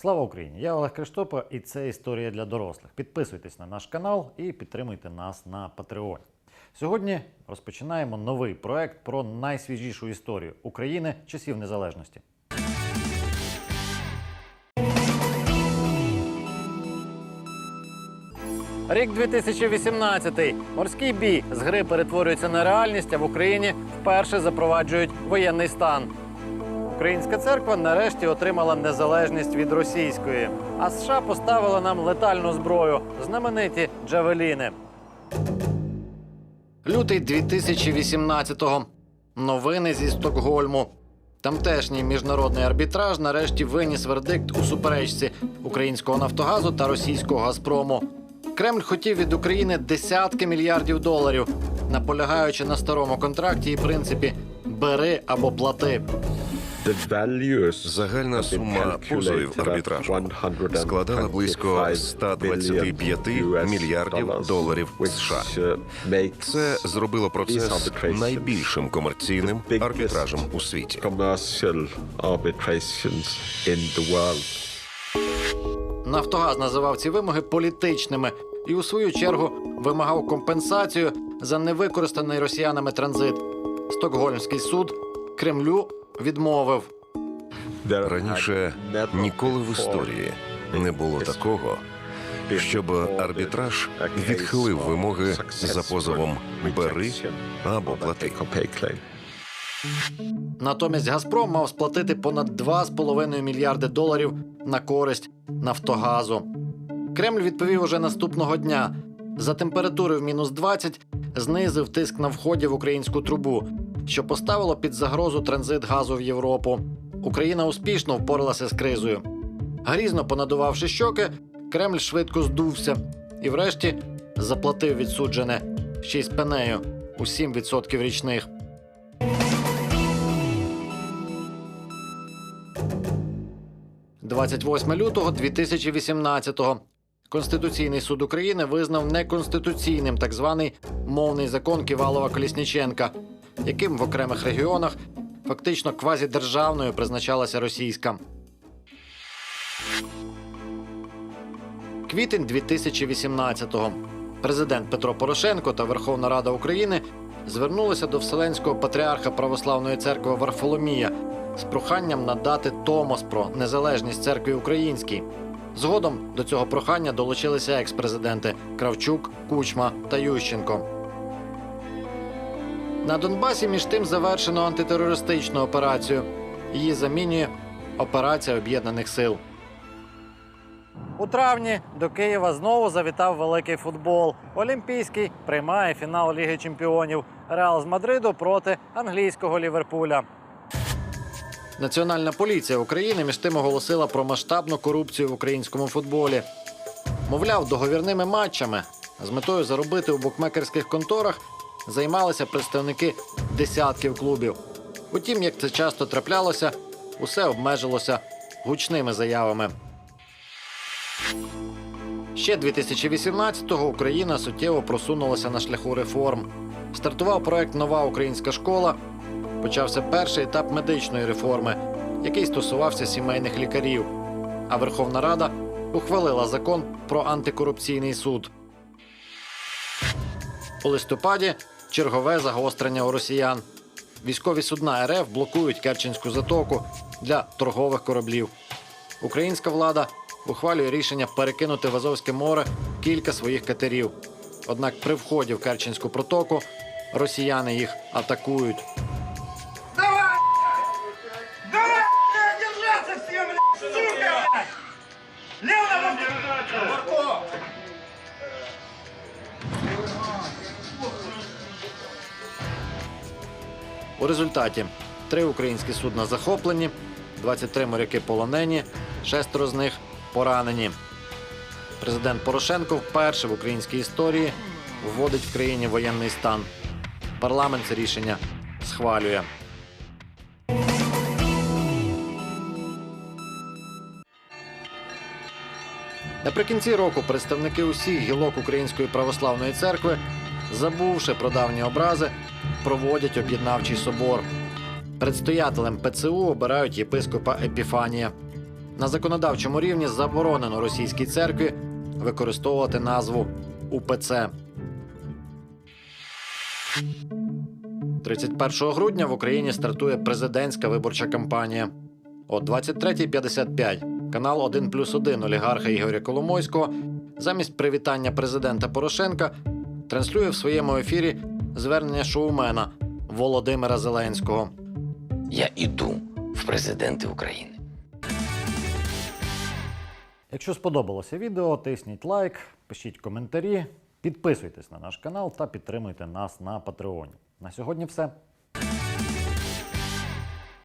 Слава Україні! Я Олег Криштопа, і це історія для дорослих. Підписуйтесь на наш канал і підтримуйте нас на Патреоні. Сьогодні розпочинаємо новий проект про найсвіжішу історію України часів незалежності. Рік 2018. Морський бій з гри перетворюється на реальність, а в Україні вперше запроваджують воєнний стан. Українська церква нарешті отримала незалежність від російської. А США поставили нам летальну зброю знамениті джавеліни. Лютий 2018-го. Новини зі Стокгольму. Тамтешній міжнародний арбітраж нарешті виніс вердикт у суперечці українського Нафтогазу та російського Газпрому. Кремль хотів від України десятки мільярдів доларів, наполягаючи на старому контракті і принципі бери або плати. Загальна сума позовів арбітражу складала близько 125 мільярдів доларів США. Це зробило процес найбільшим комерційним арбітражем у світі. Нафтогаз називав ці вимоги політичними і, у свою чергу, вимагав компенсацію за невикористаний росіянами транзит. Стокгольмський суд Кремлю відмовив. Раніше ніколи в історії не було такого, щоб арбітраж відхилив вимоги за позовом бери або плати. Натомість Газпром мав сплатити понад 2,5 мільярди доларів на користь Нафтогазу. Кремль відповів уже наступного дня. За температури в мінус 20 знизив тиск на вході в українську трубу, що поставило під загрозу транзит газу в Європу. Україна успішно впоралася з кризою. Грізно понадувавши щоки, Кремль швидко здувся і, врешті, заплатив відсуджене ще й з пенею у 7% річних. – 28 лютого 2018-го. Конституційний суд України визнав неконституційним так званий мовний закон Ківалова Колісніченка, яким в окремих регіонах фактично квазідержавною призначалася російська. Квітень 2018-го. Президент Петро Порошенко та Верховна Рада України звернулися до Вселенського патріарха Православної церкви Варфоломія з проханням надати Томос про незалежність церкви українській. Згодом до цього прохання долучилися екс-президенти Кравчук, Кучма та Ющенко. На Донбасі між тим завершено антитерористичну операцію. Її замінює операція об'єднаних сил. У травні до Києва знову завітав великий футбол. Олімпійський приймає фінал Ліги Чемпіонів. Реал з Мадриду проти англійського Ліверпуля. Національна поліція України між тим оголосила про масштабну корупцію в українському футболі. Мовляв, договірними матчами з метою заробити у букмекерських конторах займалися представники десятків клубів. Утім, як це часто траплялося, усе обмежилося гучними заявами. Ще 2018-го Україна суттєво просунулася на шляху реформ. Стартував проект Нова українська школа. Почався перший етап медичної реформи, який стосувався сімейних лікарів. А Верховна Рада ухвалила закон про антикорупційний суд. У листопаді чергове загострення у росіян. Військові судна РФ блокують Керченську затоку для торгових кораблів. Українська влада ухвалює рішення перекинути в Азовське море кілька своїх катерів. Однак при вході в Керченську протоку росіяни їх атакують. Давай! Давай! Держаться! У результаті три українські судна захоплені, 23 моряки полонені, шестеро з них поранені. Президент Порошенко вперше в українській історії вводить в країні воєнний стан. Парламент це рішення схвалює. Наприкінці року представники усіх гілок Української православної церкви, забувши про давні образи, проводять об'єднавчий собор. Предстоятелем ПЦУ обирають єпископа Епіфанія. На законодавчому рівні заборонено російській церкві використовувати назву УПЦ. 31 грудня в Україні стартує президентська виборча кампанія. О 23.55 канал 1 плюс 1 олігарха Ігоря Коломойського замість привітання президента Порошенка транслює в своєму ефірі звернення шоумена Володимира Зеленського. Я іду в президенти України. Якщо сподобалося відео, тисніть лайк, пишіть коментарі, підписуйтесь на наш канал та підтримуйте нас на Патреоні. На сьогодні все.